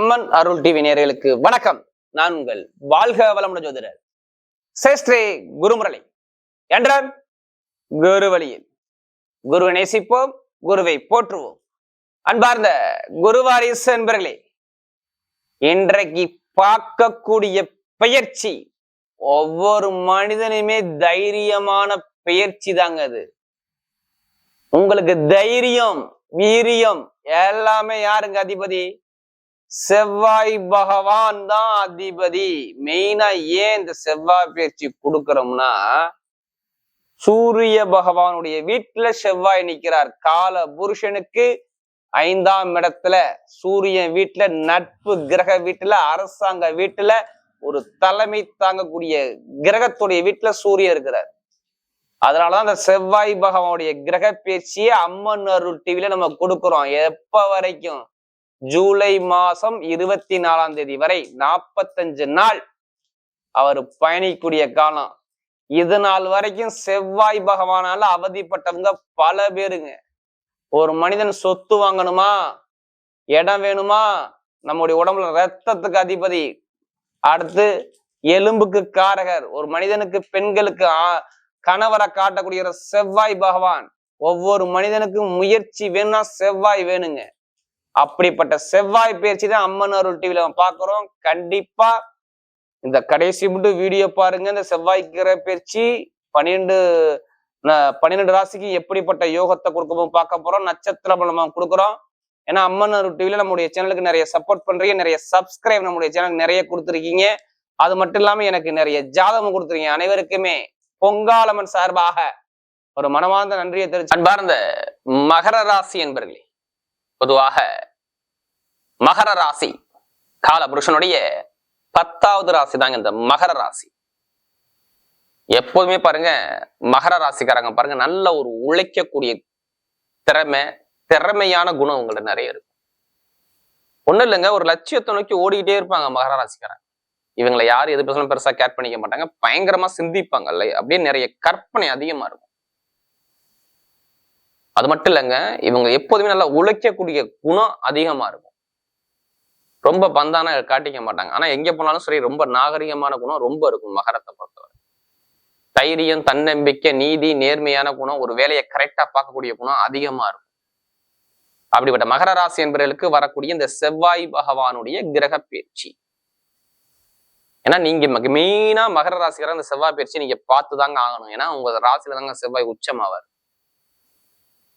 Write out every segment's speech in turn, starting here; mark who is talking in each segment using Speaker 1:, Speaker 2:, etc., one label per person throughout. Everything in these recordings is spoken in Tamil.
Speaker 1: அம்மன் அருள் டிவி நேர்களுக்கு வணக்கம். நான் உங்கள் வாழ்க வளமுடன் ஜோதிடர் சேஸ்திரே குருமுரளி. என்றால் குரு வழியில் குருவை நேசிப்போம் குருவை போற்றுவோம். அன்பார்ந்த குருவாரிசு என்பர்களே இன்றைக்கு பார்க்கக்கூடிய பெயர்ச்சி ஒவ்வொரு மனிதனுமே தைரியமான பெயர்ச்சி தாங்க அது. உங்களுக்கு தைரியம் வீரியம் எல்லாமே யாருங்க அதிபதி? செவ்வாய் பகவான் தான் அதிபதி. மெயினா ஏன் இந்த செவ்வாய் பயிற்சி கொடுக்கிறோம்னா சூரிய பகவானுடைய வீட்டுல செவ்வாய் நிக்கிறார். கால புருஷனுக்கு ஐந்தாம் இடத்துல சூரியன் வீட்டுல நட்பு கிரக வீட்டுல அரசாங்க வீட்டுல ஒரு தலைமை தாங்கக்கூடிய கிரகத்துடைய வீட்டுல சூரியன் இருக்கிறார். அதனாலதான் அந்த செவ்வாய் பகவானுடைய கிரக பேச்சியை அம்மன் அருள் டிவில நம்ம கொடுக்குறோம். எப்ப வரைக்கும்? ஜூலை மாசம் இருபத்தி நாலாம் தேதி வரை நாற்பத்தஞ்சு நாள் அவர் பயணிக்கூடிய காலம். இது நாள் வரைக்கும் செவ்வாய் பகவானால அவதிப்பட்டவங்க பல பேருங்க. ஒரு மனிதன் சொத்து வாங்கணுமா? இடம் வேணுமா? நம்முடைய உடம்புல ரத்தத்துக்கு அதிபதி. அடுத்து எலும்புக்கு காரகர். ஒரு மனிதனுக்கு பெண்களுக்கு ஆ- கணவரை காட்டக்கூடிய செவ்வாய் பகவான். ஒவ்வொரு மனிதனுக்கும் முயற்சி வேணும்னா செவ்வாய் வேணுங்க. அப்படிப்பட்ட செவ்வாய் பயிற்சி தான் அம்மன் அருள் டிவியில நம்ம கண்டிப்பா இந்த கடைசி மட்டும் வீடியோ பாருங்க. இந்த செவ்வாய் கிரக பயிற்சி பன்னிரெண்டு பன்னிரெண்டு ராசிக்கு எப்படிப்பட்ட யோகத்தை கொடுக்கவும் பார்க்க போறோம். நட்சத்திர பலமா கொடுக்குறோம். ஏன்னா அம்மன் அருள் டிவில நம்முடைய சேனலுக்கு நிறைய சப்போர்ட் பண்றீங்க. நிறைய சப்ஸ்கிரைப் நம்முடைய சேனலுக்கு நிறைய கொடுத்துருக்கீங்க. அது மட்டும் இல்லாம எனக்கு நிறைய ஜாதகம் கொடுத்துருக்கீங்க. அனைவருக்குமே பொங்காலம்மன் சார்பாக ஒரு மனமார்ந்த நன்றியை தெரிஞ்சு அன்பார்ந்த மகர ராசி என்பர்களே பொதுவாக மகர ராசி. கால புருஷனுடைய பத்தாவது ராசி தாங்க இந்த மகர ராசி. எப்போதுமே பாருங்க மகர ராசிக்காரங்க பாருங்க நல்ல ஒரு உழைக்கக்கூடிய திறமை திறமையான குணம் உங்களுக்கு நிறைய இருக்கும் ஒண்ணும் இல்லைங்க ஒரு லட்சியத்தை நோக்கி ஓடிக்கிட்டே இருப்பாங்க மகர ராசிக்காரங்க. இவங்களை யார் எது பேசணும் பெருசா கேர் பண்ணிக்க மாட்டாங்க பயங்கரமா சிந்திப்பாங்கல்ல அப்படியே நிறைய கற்பனை அதிகமா இருக்கும். அது மட்டும் இல்லைங்க இவங்க எப்போதுமே நல்லா உழைக்கக்கூடிய குணம் அதிகமா இருக்கும். ரொம்ப பந்தான காட்டிக்க மாட்டாங்க. ஆனா எங்க போனாலும் சரி ரொம்ப நாகரிகமான குணம் ரொம்ப இருக்கும் மகரத்தை பொறுத்தவரை. தைரியம் தன்னம்பிக்கை நீதி நேர்மையான குணம் ஒரு வேலையை கரெக்டா பார்க்கக்கூடிய குணம் அதிகமா இருக்கும். அப்படிப்பட்ட மகர ராசி என்பவர்களுக்கு வரக்கூடிய இந்த செவ்வாய் பகவானுடைய கிரக பயிற்சி. ஏன்னா நீங்க மெயினா மகர ராசிக்கார அந்த செவ்வாய் பயிற்சி நீங்க பார்த்து தாங்க ஆகணும். ஏன்னா உங்க ராசியில தாங்க செவ்வாய் உச்சமாவார்.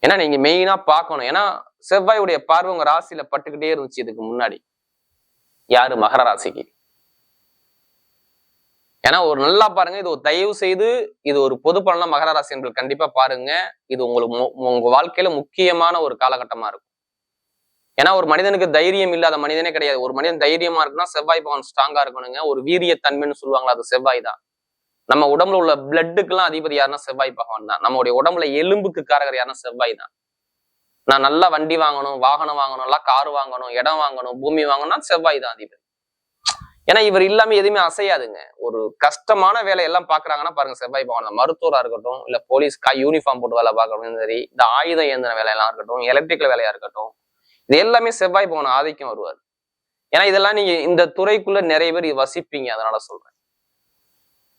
Speaker 1: ஏன்னா நீங்க மெயினா பார்க்கணும். ஏன்னா செவ்வாயுடைய பார்வை உங்க ராசியில பட்டுக்கிட்டே இருந்துச்சு இதுக்கு முன்னாடி. யாரு? மகர ராசிக்கு. ஏன்னா ஒரு நல்லா பாருங்க இது ஒரு தயவு செய்து இது ஒரு பொது பலனா மகர ராசி என்பது கண்டிப்பா பாருங்க. இது உங்களுக்கு உங்க வாழ்க்கையில முக்கியமான ஒரு காலகட்டமா இருக்கும். ஏன்னா ஒரு மனிதனுக்கு தைரியம் இல்லாத மனிதனே கிடையாது. ஒரு மனிதன் தைரியமா இருக்குன்னா செவ்வாய் பவன் ஸ்ட்ராங்கா இருக்கணுங்க. ஒரு வீரியத்தன்மைன்னு சொல்லுவாங்களா அது செவ்வாய் தான். நம்ம உடம்புல உள்ள பிளட்டுக்கெல்லாம் அதிபதி யாருன்னா செவ்வாய் பகவான் தான். நம்மளுடைய உடம்புல எலும்புக்கு காரகர் யாருன்னா செவ்வாய் தான். நான் நல்லா வண்டி வாங்கணும் வாகனம் வாங்கணும் நல்லா கார் வாங்கணும் இடம் வாங்கணும் பூமி வாங்கணும்னா செவ்வாய் தான் அதிபதி. ஏன்னா இவர் இல்லாம எதுவுமே அசையாதுங்க. ஒரு கஷ்டமான வேலையெல்லாம் பாக்குறாங்கன்னா பாருங்க செவ்வாய் பகவான். மருத்துவரா இருக்கட்டும் இல்ல போலீஸ்க்கா யூனிஃபார்ம் போட்டு வேலை பார்க்கறதும் சரி இந்த ஆயுதம் இயந்திர வேலையெல்லாம் இருக்கட்டும் எலக்ட்ரிக்கல் வேலையா இருக்கட்டும் இது எல்லாமே செவ்வாய் பவன் ஆதிக்கம் வருவார். ஏன்னா இதெல்லாம் நீங்க இந்த துறைக்குள்ள நிறைய பேர் வசிப்பீங்க அதனால சொல்றேன்.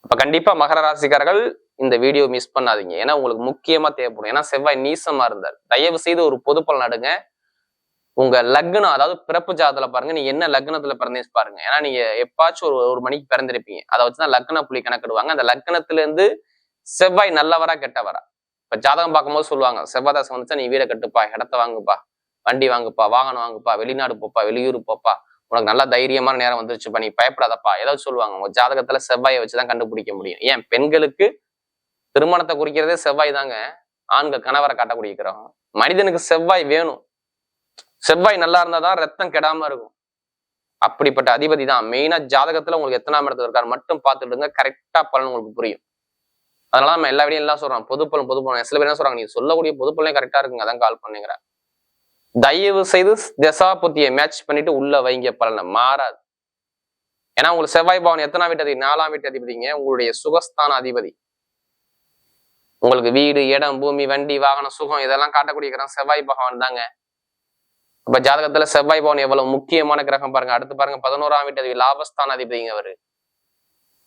Speaker 1: அப்ப கண்டிப்பா மகர ராசிக்காரர்கள் இந்த வீடியோ மிஸ் பண்ணாதீங்க. ஏன்னா உங்களுக்கு முக்கியமா தேவைப்படும். ஏன்னா செவ்வாய் நீசமா இருந்தார். தயவு செய்து ஒரு பொது நடுங்க. உங்க லக்னம் அதாவது பிறப்பு ஜாதத்துல பாருங்க நீங்க என்ன லக்னத்துல பிறந்தீங்க பாருங்க. ஏன்னா நீங்க எப்பாச்சும் ஒரு ஒரு மணிக்கு பிறந்திருப்பீங்க. அதை வச்சுதான் லக்ன புள்ளி கணக்கிடுவாங்க. அந்த லக்னத்துல இருந்து செவ்வாய் நல்லவரா கெட்டவரா? இப்ப ஜாதகம் பார்க்கும்போது சொல்லுவாங்க செவ்வாய் தாசம் வந்துச்சா நீ வீடை கட்டுப்பா இடத்த வாங்குப்பா வண்டி வாங்குப்பா வாகனம் வாங்குப்பா வெளிநாடு போப்பா வெளியூர் போப்பா. உனக்கு நல்ல தைரியமான நேரம் வந்துருச்சுப்பா நீ பயப்படாதப்பா. ஏதாவது சொல்லுவாங்க. உங்க ஜாதகத்துல செவ்வாயை வச்சுதான் கண்டுபிடிக்க முடியும். ஏன்? பெண்களுக்கு திருமணத்தை குறிக்கிறதே செவ்வாய் தாங்க. ஆண்கள் கணவரை காட்டக்கூடிய கிரகம் மனிதனுக்கு செவ்வாய் வேணும். செவ்வாய் நல்லா இருந்தாதான் ரத்தம் கெடாம இருக்கும். அப்படிப்பட்ட அதிபதி தான். மெயினா ஜாதகத்துல உங்களுக்கு எத்தனாம் இடத்துல இருக்காரு மட்டும் பார்த்துடுங்க கரெக்டா பலன் உங்களுக்கு புரியும். அதனால நம்ம எல்லா வீடியும் எல்லாம் சொல்றோம். பொதுப்பலன் பொதுப்பலன் சில பேர் என்ன சொல்றாங்க நீ சொல்லக்கூடிய பொதுப்பலனே கரெக்டா இருக்குங்க. அதான் கால் பண்ணுங்கிற தயவு செய்து தசாபுத்தியை மேட்ச் பண்ணிட்டு உள்ள வைங்க. பலனை மாறாது. ஏன்னா உங்களுக்கு செவ்வாய் பவன் எத்தனாம் வீட்டு அதிபதி நாலாம் வீட்டு அதிபதிங்க. உங்களுடைய சுகஸ்தான அதிபதி. உங்களுக்கு வீடு இடம் பூமி வண்டி வாகனம் சுகம் இதெல்லாம் காட்டக்கூடிய கிரகம் செவ்வாய் பகவான் தாங்க. இப்ப ஜாதகத்துல செவ்வாய் பவன் எவ்வளவு முக்கியமான கிரகம் பாருங்க. அடுத்து பாருங்க பதினோராம் வீட்டு அதிபதி லாபஸ்தான அதிபதிங்க அவரு.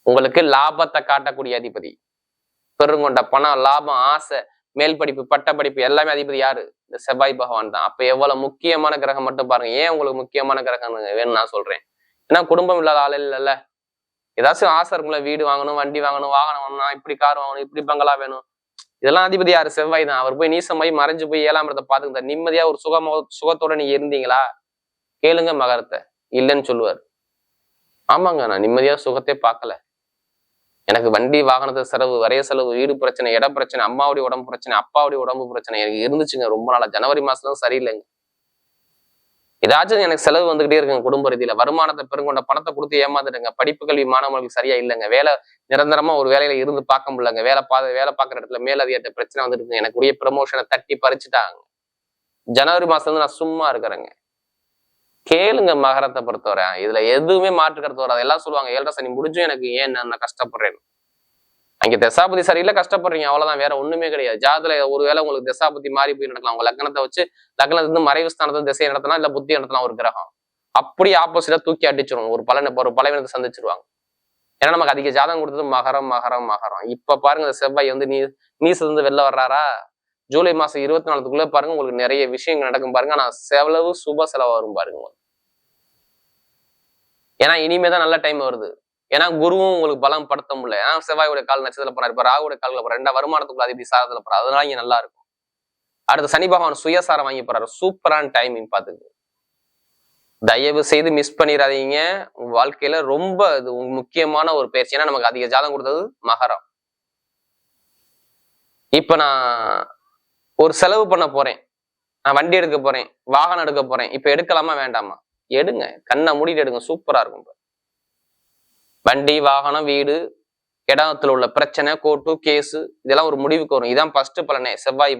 Speaker 1: உங்களுக்கு லாபத்தை காட்டக்கூடிய அதிபதி. பெருங்கொண்ட பணம் லாபம் ஆசை மேல் படிப்பு பட்ட படிப்பு எல்லாமே அதிபதி யாரு? இந்த செவ்வாய் பகவான் தான். அப்ப எவ்வளவு முக்கியமான கிரகம் மட்டும் பாருங்க. ஏன் உங்களுக்கு முக்கியமான கிரகம் வேணும்னு நான் சொல்றேன். ஏன்னா குடும்பம் இல்லாத ஆள் இல்லைல்ல. ஏதாச்சும் ஆசை இருக்கும்ல வீடு வாங்கணும் வண்டி வாங்கணும் வாகனம் வாங்கணும் இப்படி கார் வாங்கணும் இப்படி பங்களா வேணும். இதெல்லாம் அதிபதி யாரு? செவ்வாய் தான். அவர் போய் நீசமாய் மறைஞ்சு போய் ஏழாம் இடத்தை பாத்துக்கிட்டார் நிம்மதியா ஒரு சுகமோ சுகத்தோட நீங்க இருந்தீங்களா? கேளுங்க மகரத்தை. இல்லைன்னு சொல்லுவார். ஆமாங்க நான் நிம்மதியா சுகத்தை பார்க்கல. எனக்கு வண்டி வாகனத்து செலவு வரைய செலவு வீடு பிரச்சனை இட பிரச்சனை அம்மாவுடைய உடம்பு பிரச்சனை அப்பாவுடைய உடம்பு பிரச்சனை எனக்கு இருந்துச்சுங்க. ரொம்ப நாளா. ஜனவரி மாசம் சரியில்லைங்க. ஏதாச்சும் எனக்கு செலவு வந்துகிட்டே இருக்குங்க குடும்ப ரீதியில. வருமானத்தை பெருங்கொண்ட பணத்தை கொடுத்து ஏமாந்துடுங்க படிப்பு கல்வி மாணவர்களுக்கு சரியா இல்லைங்க. வேலை நிரந்தரமா ஒரு வேலையில இருந்து பார்க்க முடியலங்க. வேலை பா வேலை பார்க்குற இடத்துல மேலதிகாரிட்ட பிரச்சனை வந்துட்டு எனக்கு உரிய ப்ரமோஷனை தட்டி பறிச்சுட்டாங்க. ஜனவரி மாசம் வந்து நான் சும்மா இருக்கிறேங்க. கேளுங்க மகரத்தை பொறுத்தவரை. இதுல எதுவுமே மாற்று கருத்து வராது. எல்லாம் சொல்லுவாங்க ஏழரை சனி முடிஞ்சும் எனக்கு ஏன் நான் கஷ்டப்படுறேன் அங்கே தசாபதி சரியில்லை கஷ்டப்படுறீங்க. அவ்வளவுதான் வேற ஒண்ணுமே கிடையாது. ஜாதல ஒருவேளை உங்களுக்கு தசாபதி மாறி போய் நடக்கலாம். உங்க லக்னத்தை வச்சு லக்னத்துலேருந்து மறைவு ஸ்தானத்தை திசை நடத்தலாம் இல்ல புத்தி நடத்தலாம் ஒரு கிரகம். அப்படி ஆப்போசிட்டா தூக்கி அடிச்சிருவோம். ஒரு பலனை ஒரு பலவீனத்தை சந்திச்சிருவாங்க. ஏன்னா நமக்கு அதிக ஜாதகம் கொடுத்தது மகரம் மகரம் மகரம். இப்ப பாருங்க இந்த செவ்வாய் வந்து நீ நீசிலிருந்து வெளில வர்றாரா? ஜூலை மாசம் இருபத்தி நாலுக்குள்ள பாருங்க உங்களுக்கு நிறைய விஷயங்கள் நடக்கும் பாருங்க. ஆனா செலவு சுப செலவு வரும் பாருங்க ஏன்னா இனிமே தான் நல்ல டைம் வருது. ஏன்னா குருவும் உங்களுக்கு பலம் படுத்த முடியல ஏன்னா செவ்வாயோட கால் நட்சத்திரத்தில் போறாரு இப்போ ராகுடைய கால்ல போறாரு. ரெண்டா வருமானத்துக்குள்ள அதிபதி சாரத்தில் போறாரு. அதனால இங்கே நல்லா இருக்கும். அடுத்து சனி பகவான் சுயசாரம் வாங்கி போறாரு. சூப்பரான டைமிங் பார்த்துக்கு தயவு செய்து மிஸ் பண்ணிடாதீங்க உங்க வாழ்க்கையில ரொம்ப இது முக்கியமான ஒரு பயிற்சி. ஏன்னா நமக்கு அதிக ஜாதகம் கொடுத்தது மகரம். இப்ப நான் ஒரு செலவு பண்ண போறேன். நான் வண்டி எடுக்க போறேன். வாகனம் எடுக்க போறேன். இப்ப எடுக்கலாமா வேண்டாமா? எடுங்க. கண்ணை மூடிட்டு எடுங்க. சூப்பரா இருக்கும் வண்டி வாகனம் வீடு இடத்துல உள்ள பிரச்சனை கோர்ட்டு கேஸு இதெல்லாம் ஒரு முடிவுக்கு வரும். இதான் ஃபர்ஸ்ட் பலனே. செவ்வாய்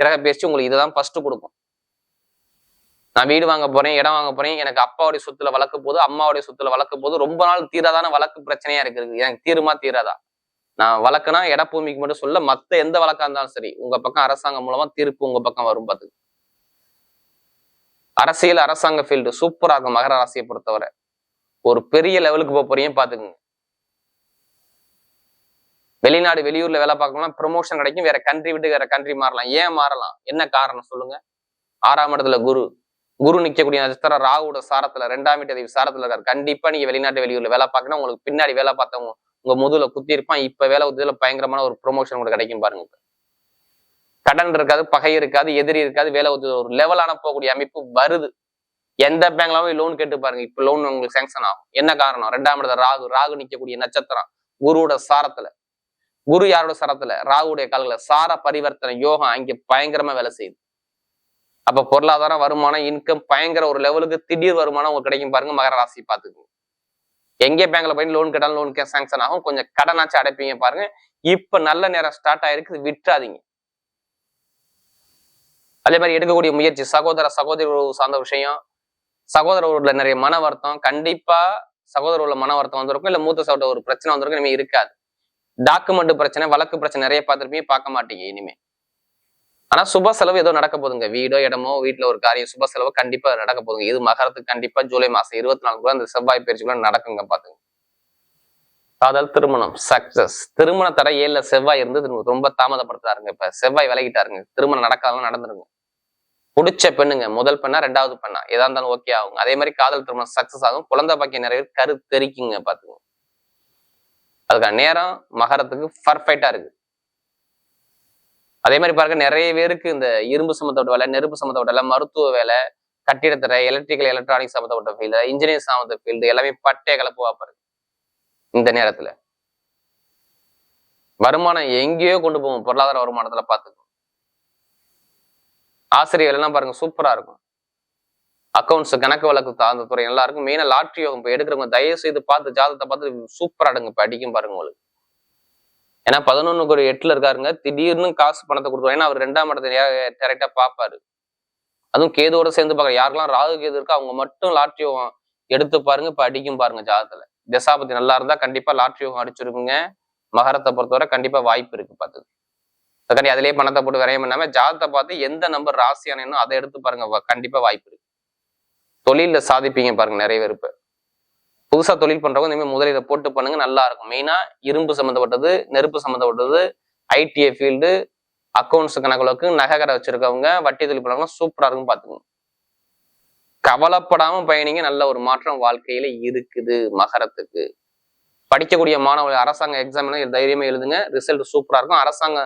Speaker 1: கிரக பேச்சு உங்களுக்கு இதுதான் ஃபர்ஸ்ட் கொடுக்கும். நான் வீடு வாங்க போறேன் இடம் வாங்க போறேன் எனக்கு அப்பாவுடைய சொத்துல வழக்கு போது அம்மாவுடைய சொத்துல வழக்கு போது ரொம்ப நாள் தீராதான வழக்கு பிரச்சனையா இருக்குது. எனக்கு தீருமா தீராதா? நான் வழக்குனா இட பூமிக்கு மட்டும் சொல்ல மத்த எந்த வழக்கா இருந்தாலும் சரி உங்க பக்கம் அரசாங்கம் மூலமா தீர்ப்பு உங்க பக்கம் வரும் பார்த்து அரசியல் அரசாங்க ஃபீல்டு சூப்பர் ஆகும். மகர ராசியை பொறுத்தவரை. ஒரு பெரிய லெவலுக்கு போக போறீங்க பாத்துக்கோங்க. வெளிநாடு வெளியூர்ல வேலை பார்க்கணும்னா ப்ரொமோஷன் கிடைக்கும் வேற கண்ட்ரி விட்டு வேற கண்ட்ரி மாறலாம். ஏன் மாறலாம்? என்ன காரணம் சொல்லுங்க. ஆறாம் இடத்துல குரு. குரு நிக்கக்கூடிய நட்சத்திரம் ராகுவோட சாரத்துல ரெண்டாம் வீட்டு அதிபதி சாரத்துல இருக்காரு. கண்டிப்பா நீங்க வெளிநாட்டு வெளியூர்ல வேலை பார்க்கணும் உங்களுக்கு பின்னாடி வேலை பார்த்தவங்க உங்க முதுகுல குத்தி இருப்பான். இப்ப வேலை உதவியில பயங்கரமான ஒரு ப்ரொமோஷன் கூட கிடைக்கும் பாருங்க. கடன் இருக்காது பகை இருக்காது எதிரி இருக்காது வேலை உதவி ஒரு லெவலான போகக்கூடிய அமைப்பு வருது. எந்த பேங்க்லாவும் லோன் கேட்டு பாருங்க. இப்ப லோன் உங்களுக்கு சேங்ஷன் ஆகும். என்ன காரணம்? ரெண்டாம் இடத்துல ராகு. ராகு நிக்கக்கூடிய நட்சத்திரம். குருவோட சாரத்துல. குரு யாரோட சாரத்துல? ராகுடைய கால்கள சார பரிவர்த்தனை யோகம் அங்க பயங்கரமா வேலை செய்யுது. அப்ப பொருளாதாரம் வருமானம் இன்கம் பயங்கர ஒரு லெவலுக்கு திடீர் வருமானம் உங்களுக்கு கிடைக்கும் பாருங்க மகர ராசி பாத்துக்கோங்க எங்கே பேங்க்ல போய் லோன் கேட்டாலும் லோன் சாங்ஷன் ஆகும். கொஞ்சம் கடனாச்சும் அடைப்பீங்க பாருங்க. இப்ப நல்ல நேரம் ஸ்டார்ட் ஆயிருக்கு. விட்டுறாதீங்க. அதே மாதிரி எடுக்கக்கூடிய முயற்சி. சகோதர சகோதரி சார்ந்த விஷயம். சகோதர ஊர்ல நிறைய மன வருத்தம் கண்டிப்பா சகோதர உள்ள மன வருத்தம் வந்திருக்கும். இல்ல மூத்த சகோதர ஒரு பிரச்சனை வந்திருக்கும் இனிமே இருக்காது. டாக்குமெண்ட் பிரச்சனை வழக்கு பிரச்சனை நிறைய பார்த்துருப்பீங்க பார்க்க மாட்டீங்க இனிமே. ஆனா சுப செலவு ஏதோ நடக்க போகுதுங்க. வீடோ இடமோ வீட்டுல ஒரு காரியம் சுப செலவு கண்டிப்பா நடக்க போகுதுங்க. இது மகரத்துக்கு கண்டிப்பா ஜூலை மாசம் இருபத்தி நாலு கூட அந்த செவ்வாய் பயிற்சிக்குள்ள நடக்குங்க பாத்துங்க காதல் திருமணம் சக்சஸ் திருமண தர ஏழுல செவ்வாய் இருந்து ரொம்ப தாமதப்படுத்துறாருங்க இப்ப செவ்வாய் விலகிட்டாருங்க. திருமணம் நடக்காதவங்க நடந்துருங்க. பிடிச்ச பெண்ணுங்க. முதல் பெண்ணா ரெண்டாவது பெண்ணா. எதா இருந்தாலும் ஓகே ஆகும் அதே மாதிரி காதல் திருமணம் சக்சஸ் ஆகும். குழந்தை பாக்கியம் நிறைய பேர் கரு தெரிக்குங்க பாத்துங்க அதுக்கான நேரம் மகரத்துக்கு பர்ஃபெக்டா இருக்கு. அதே மாதிரி பாருங்க நிறைய பேருக்கு இந்த இரும்பு சம்மந்தப்பட்ட வேலை நெருப்பு சம்மந்தப்பட்ட வேலை மருத்துவ வேலை கட்டிடத்துறை எலக்ட்ரிக்கல் எலக்ட்ரானிக் சம்மந்தப்பட்ட ஃபீல்டு இன்ஜினியர் சம்மந்த ஃபீல்டு எல்லாமே பட்டே கலப்புவா பாருங்க இந்த நேரத்துல. வருமானம் எங்கேயோ கொண்டு போகும் பொருளாதார வருமானத்துல பாத்துக்கோ ஆசிரியர் எல்லாம் பாருங்க சூப்பரா இருக்கும். அக்கௌண்ட்ஸ் கணக்கு வழக்கு சார்ந்த துறை நல்லா இருக்கும் மெயினா லாட்ரி யோகம் இப்போ எடுக்கிறவங்க தயவு செய்து பார்த்து ஜாதகத்தை பார்த்து சூப்பரா அடுங்க இப்போ அடிக்கும் பாருங்க உங்களுக்கு. ஏன்னா பதினொன்னுக்கு ஒரு எட்டுல இருக்காருங்க திடீர்னு காசு பணத்தை கொடுத்துருவோம் ஏன்னா அவர் ரெண்டாம் இடத்தை டேரக்டா பார்ப்பாரு. அதுவும் கேதுவோட சேர்ந்து பார்க்க யாருக்கெல்லாம் ராகு கேது இருக்கோ அவங்க மட்டும் லாட்ரி யோகம் எடுத்து பாருங்க இப்ப அடிக்கும் பாருங்க ஜாதகத்துல. தசாபதி நல்லா இருந்தா கண்டிப்பா லாட்ரி யோகம் அடிச்சிருக்குங்க. மகரத்தை பொறுத்தவரை கண்டிப்பா வாய்ப்பு இருக்கு பார்த்தது அதுக்காண்டி அதிலேயே பணத்தை போட்டு விரையம் பண்ணாம ஜாதத்தை பார்த்து எந்த நம்பர் ராசியானோ அதை எடுத்து பாருங்க. கண்டிப்பா வாய்ப்பு இருக்கு. தொழில சாதிப்பீங்க பாருங்க நிறைய பேர் இப்போ. புதுசா தொழில் பண்றவங்க இனிமேல் மாதிரி முதலீட போட்டு பண்ணுங்க நல்லா இருக்கும். மெயினா இரும்பு சம்மந்தப்பட்டது நெருப்பு சம்மந்தப்பட்டது ஐடிஐ ஃபீல்டு அக்கௌண்ட்ஸ் கணக்குகளுக்கு நகை கடை வச்சிருக்கவங்க வட்டி தொழில் பண்ணவங்க சூப்பரா இருக்கும் பாத்துக்கோங்க கவலைப்படாம பயணிங்க நல்ல ஒரு மாற்றம் வாழ்க்கையில இருக்குது மகரத்துக்கு. படிக்கக்கூடிய மாணவர்கள் அரசாங்க எக்ஸாம் தைரியமா எழுதுங்க ரிசல்ட் சூப்பரா இருக்கும். அரசாங்க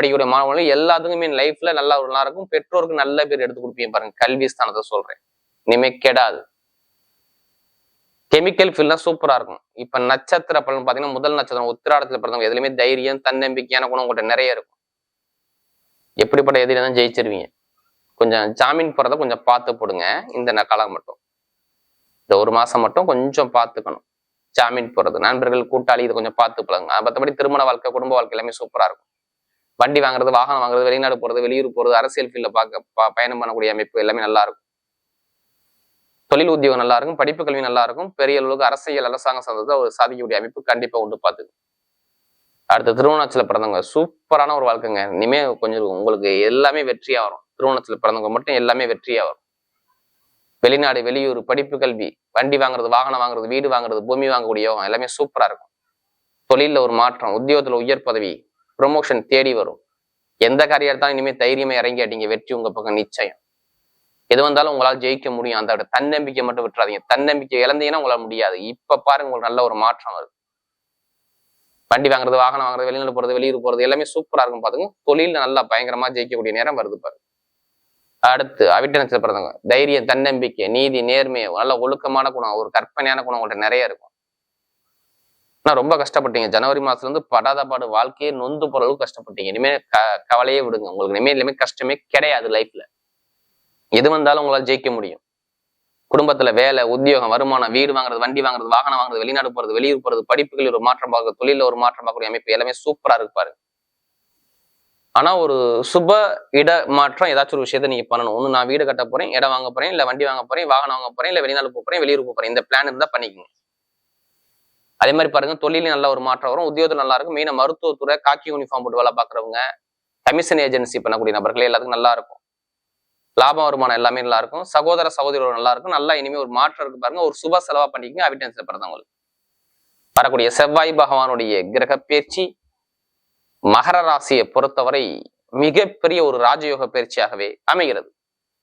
Speaker 1: படிக்கக்கூடிய மாணவர்கள் எல்லாத்துக்குமே லைஃப்ல நல்லா ஒரு நல்லா இருக்கும். பெற்றோருக்கு நல்ல பேர் எடுத்து கொடுப்பீங்க பாருங்க. கல்வி ஸ்தானத்தை சொல்றேன். இனிமே கெடாது. கெமிக்கல் ஃபீல்லாம் சூப்பரா இருக்கும். இப்ப நட்சத்திர பலன் பாத்தீங்கன்னா முதல் நட்சத்திரம் உத்திராடத்துல பிறந்தவங்க எதுலையுமே தைரியம் தன்னம்பிக்கையான குணம் உங்கள்கிட்ட நிறைய இருக்கும். எப்படிப்பட்ட எதிரியா தான் ஜெயிச்சிருவீங்க. கொஞ்சம் ஜாமீன் போறத கொஞ்சம் பார்த்து போடுங்க. இந்த ந- காலம் மட்டும். இந்த ஒரு மாசம் மட்டும் கொஞ்சம் பார்த்துக்கணும். ஜாமீன் போறது. நண்பர்கள் கூட்டாளி இதை கொஞ்சம் பார்த்து பழகுங்க மற்றபடி திருமண வாழ்க்கை குடும்ப வாழ்க்கை எல்லாமே சூப்பரா இருக்கும். வண்டி வாங்குறது வாகனம் வாங்குறது வெளிநாடு போறது வெளியூர் போறது அரசியல் ஃபீல்ட்ல பார்க்க பயணம் பண்ணக்கூடிய அமைப்பு எல்லாமே நல்லா இருக்கும். தொழில் உத்தியோகம் நல்லா இருக்கும் படிப்பு கல்வி நல்லா இருக்கும் பெரிய அளவுக்கு அரசியல் அரசாங்கம் சார்ந்ததை ஒரு சாதிக்கக்கூடிய அமைப்பு கண்டிப்பா உண்டு பார்த்துக்கு அடுத்து திருவண்ணாச்சல பிறந்தவங்க சூப்பரான ஒரு வாழ்க்கைங்க. இனிமே கொஞ்சம் உங்களுக்கு எல்லாமே வெற்றியா வரும். திருவண்ணாச்சல பிறந்தவங்க மட்டும் எல்லாமே வெற்றியா வரும். வெளிநாடு வெளியூர் படிப்பு கல்வி வண்டி வாங்குறது வாகனம் வாங்குறது வீடு வாங்குறது பூமி வாங்கக்கூடிய யோகம் எல்லாமே சூப்பரா இருக்கும். தொழிலில் ஒரு மாற்றம் உத்தியோகத்துல உயர் பதவி ப்ரொமோஷன் தேடி வரும். எந்த காரியம் எடுத்தாலும் இனிமே தைரியமா இறங்கி அடிங்க வெற்றி உங்க பக்கம் நிச்சயம். எது வந்தாலும் உங்களால் ஜெயிக்க முடியும். அந்த தன்னம்பிக்கை மட்டும் விட்டுறாதீங்க. தன்னம்பிக்கை இழந்தீங்கன்னா உங்களால முடியாது. இப்ப பாருங்க உங்களுக்கு நல்ல ஒரு மாற்றம் வருது. வண்டி வாங்குறது வாகனம் வாங்குறது வெளிநாடு போறது வெளியூர் போறது எல்லாமே சூப்பரா இருக்கும் பாத்துங்க. தொழில நல்லா பயங்கரமா ஜெயிக்கக்கூடிய நேரம் வருது பாரு அடுத்து அவிட்ட நட்சத்திரம் பிறந்தவங்க தைரியம் தன்னம்பிக்கை நீதி நேர்மை நல்ல ஒழுக்கமான குணம். ஒரு கற்பனையான குணம் உங்கள்கிட்ட நிறைய இருக்கும். நான் ரொம்ப கஷ்டப்பட்டீங்க. ஜனவரி மாசத்துல இருந்து படாத பாடு வாழ்க்கையே நொந்து போற அளவுக்கு கஷ்டப்பட்டீங்க. இனிமே க கவலையே விடுங்க. உங்களுக்கு இனிமே இனிமேல் கஷ்டமே கிடையாது லைஃப்ல எது வந்தாலும் உங்களால ஜெயிக்க முடியும். குடும்பத்துல வேலை உத்தியோகம் வருமானம் வீடு வாங்குறது வண்டி வாங்குறது வாகனம் வாங்குறது வெளிநாடு போறது வெளியூர் போறது படிப்புகளில் ஒரு மாற்றம் பார்க்குறது தொழில ஒரு மாற்றம் பார்க்கக்கூடிய அமைப்பு எல்லாமே சூப்பரா இருப்பாரு ஆனா ஒரு சுப இட மாற்றம் ஏதாச்சும் ஒரு விஷயத்த நீங்க பண்ணணும். ஒன்று நான் வீடு கட்ட போறேன் இடம் வாங்க போறேன் இல்ல வண்டி வாங்க போறேன் வாகனம் வாங்க போறேன் இல்ல வெளிநாடு போறேன் வெளியூர் போறேன். இந்த பிளான் இருந்தா பண்ணிக்கோங்க. அதே மாதிரி பாருங்க தொழிலும் நல்ல ஒரு மாற்றம் வரும். உத்தியோகம் நல்லா இருக்கும். மெயினாக மருத்துவத்துறை காக்கி யூனிஃபார்ம் போட்டு வேலை பார்க்குறவங்க கமிஷன் ஏஜென்சி பண்ணக்கூடிய நபர்கள் எல்லாத்துக்கும் நல்லா இருக்கும். லாபம் வருமானம் எல்லாமே நல்லா இருக்கும். சகோதர சகோதரியோட நல்லா இருக்கும். நல்லா இனிமேல் ஒரு மாற்றம் இருக்கு பாருங்க. ஒரு சுப செலவா பண்ணிக்கங்க. அவிட்டன்ஸ்ல பிறந்தவங்களுக்கு. வரக்கூடிய செவ்வாய் பகவானுடைய கிரக பயிற்சி மகர ராசியை பொறுத்தவரை மிகப்பெரிய ஒரு ராஜயோக பயிற்சியாகவே அமைகிறது.